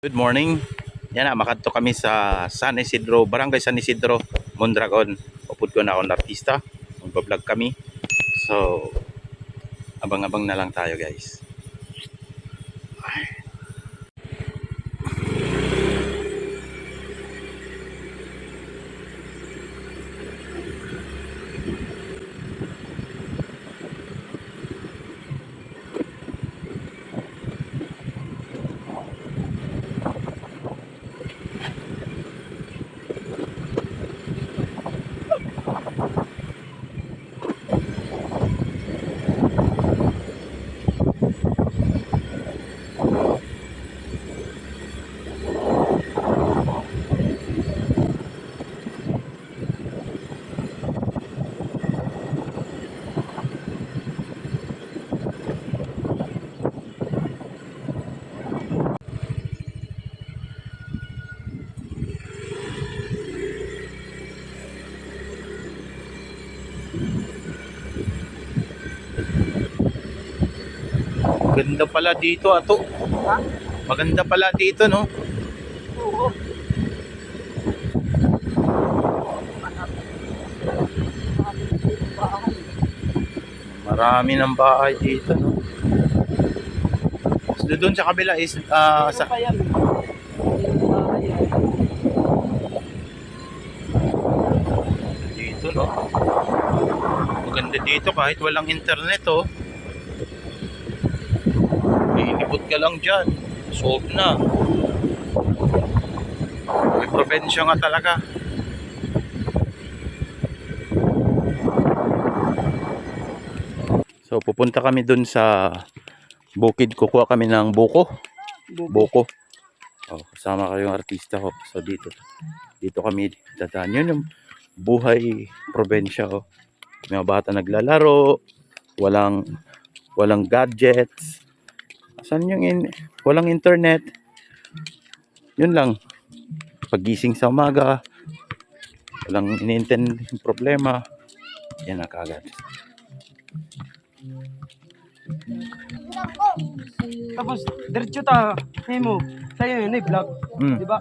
Good morning. Yan na, makadto kami sa San Isidro, Barangay San Isidro, Mondragon. Upod ko na akong artista. Magbablog kami. So, abang-abang na lang tayo guys. Ganda pala dito ato. Maganda pala dito no. Marami ng bahay dito no. So, doon sa kabila is ah, sa pa yan? dito no. Maganda dito kahit walang internet oh. Iinipot ka lang dyan. Solve na. May probensya nga talaga. So pupunta kami dun sa bukid. Kukuha kami ng buko. Buko. Oh, kasama ko yung artista ko. So dito. Dito kami dadaan. Yun yung buhay probensya. Oh. May mga bata naglalaro. Walang walang gadgets. Saan yung in, walang internet? Yun lang. Pagising sa umaga, walang iniintend problema. Yan na kagad. Tapos, diretso ta, Nemo. Tayo yun, eh, vlog. Mm. Di ba?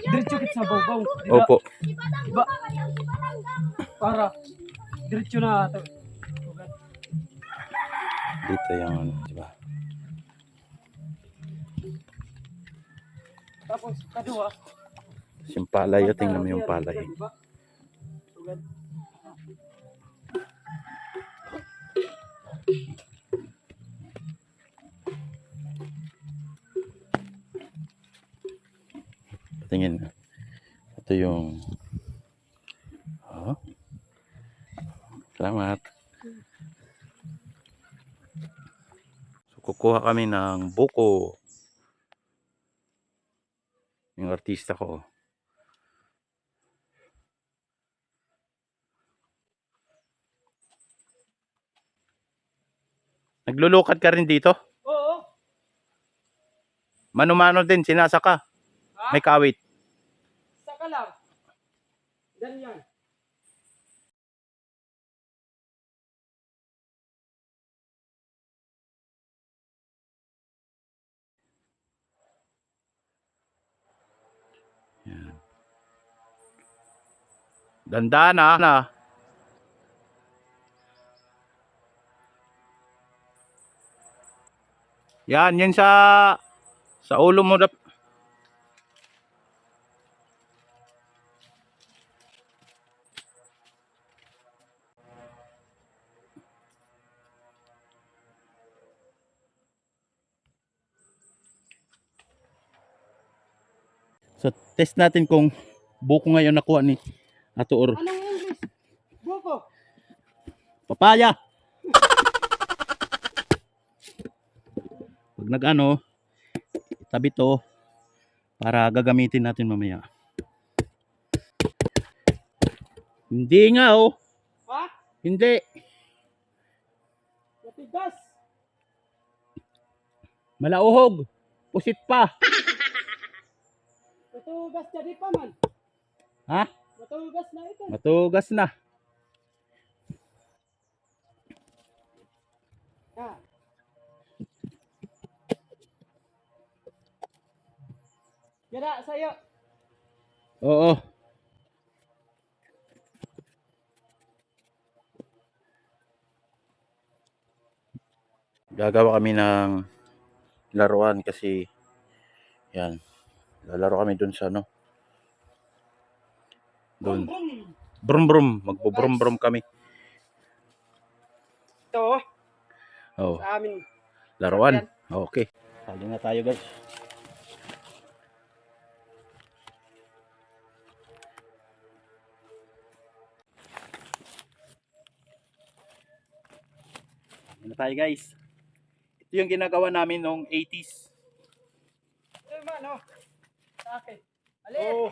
Diretso kit sa bawbaw. Di ba? Opo. Di ba? Para, diretso na ito. Dito yung ano, di ba? Tapos, kadua. Yung palay, oh, tingnan mo yung palay. Tingin. Ito yung... Oh. Salamat. So, kukuha kami ng buko. Yung artista ko. Naglulukad ka rin dito? Oo. Mano-mano din, sinasaka. Ha? May kawit. Saka lang. Ganyan. Dandan na. na. Yan, yan sa sa ulo mo dap. So test natin kung buko ngayon nakuha ni Ato Or. Anong English? Buko. Papaya. Pag nag-ano, tabi to para gagamitin natin mamaya. Hindi nga oh. Ha? Hindi. Matigas. Malauhog. Pusit pa. Matugas jadi pa man. Ha? Matugas na ito. Matugas na. Ha. Gada, sa'yo. Oo. Gagawa kami ng laruan kasi yan. Lalaro kami dun sa ano. Dun. Brum brum. Magbo-brum brum kami. Ito, Oh, sa amin. laruan. Okay. Sali na tayo guys. Sali na tayo guys. Ito yung ginagawa namin noong 80s. Ito yung ano. Sa akin. Alin. Oh.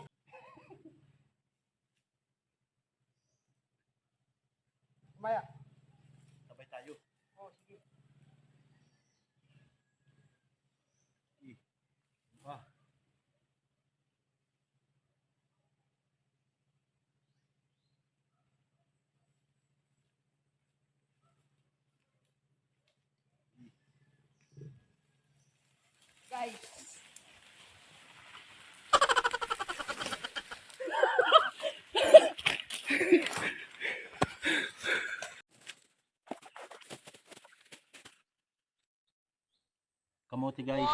Guys. Kamote guys.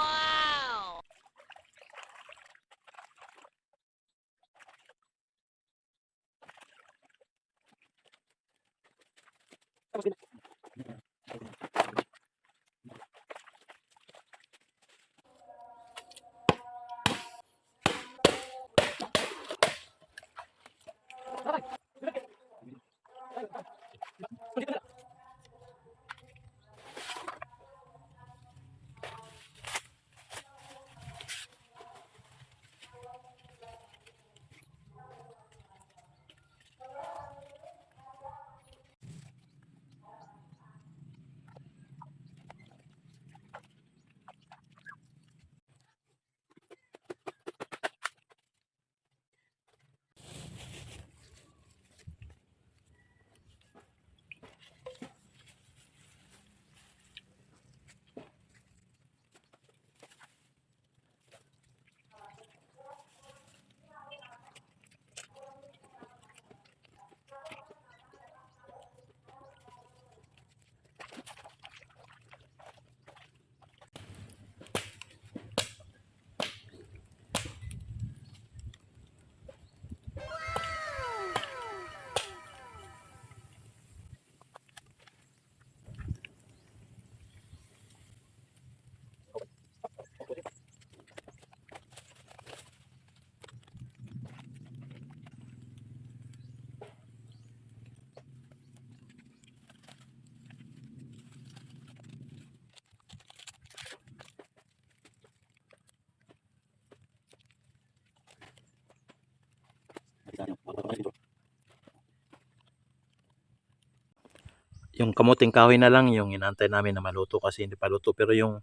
Yung kamuting kahoy na lang yung inantay namin na maluto kasi hindi pa luto pero yung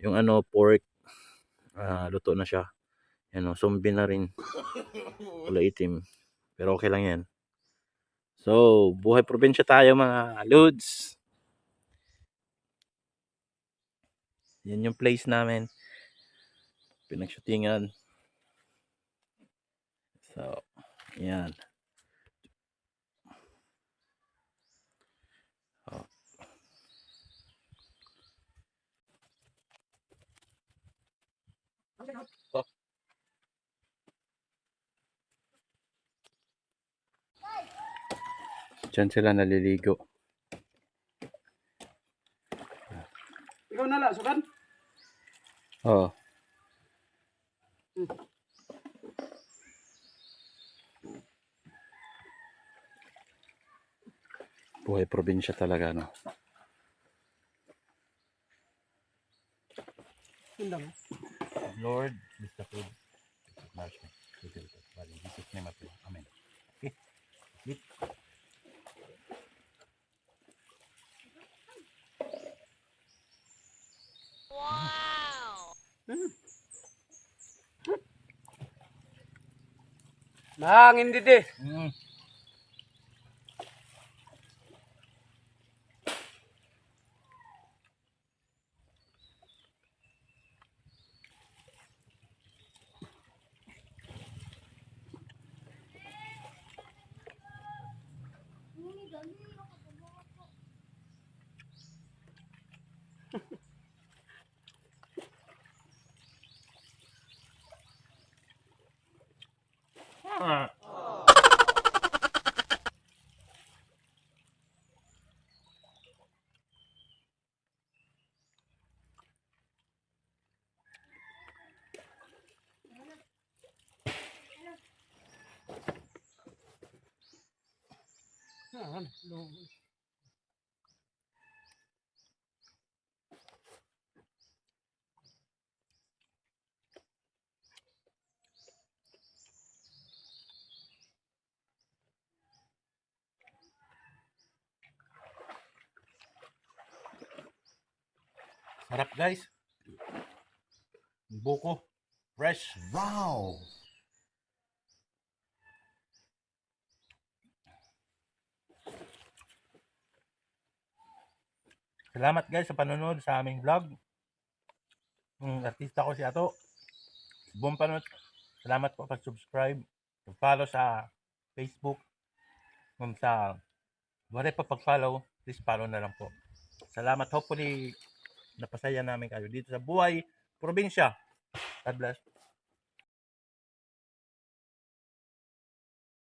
yung ano pork ah, luto na siya. Yan o, zombie na rin. Wala itim. Pero okay lang yan. So, buhay probinsya tayo mga lods. Yan yung place namin. Pinagshootingan. So, yan. Oh. Diyan sila naliligo. Ikaw na lang, sukan. Oo. Buhay probinsya talaga, no? Yun lang. Lord, bless the food. Nourish me. In Jesus' name I pray. Amen. Okay. Eat. Mahangin dito eh. Mm. Sarap guys. Buko. Fresh. Wow! Salamat guys sa panonood sa aming vlog. Yung artista ko si Ato. Buong panood. Salamat po pag-subscribe. Pag-follow sa Facebook. Kung sa wala pa pag-follow, please follow na lang po. Salamat. Hopefully, napasaya namin kayo dito sa buhay, probinsya. God bless.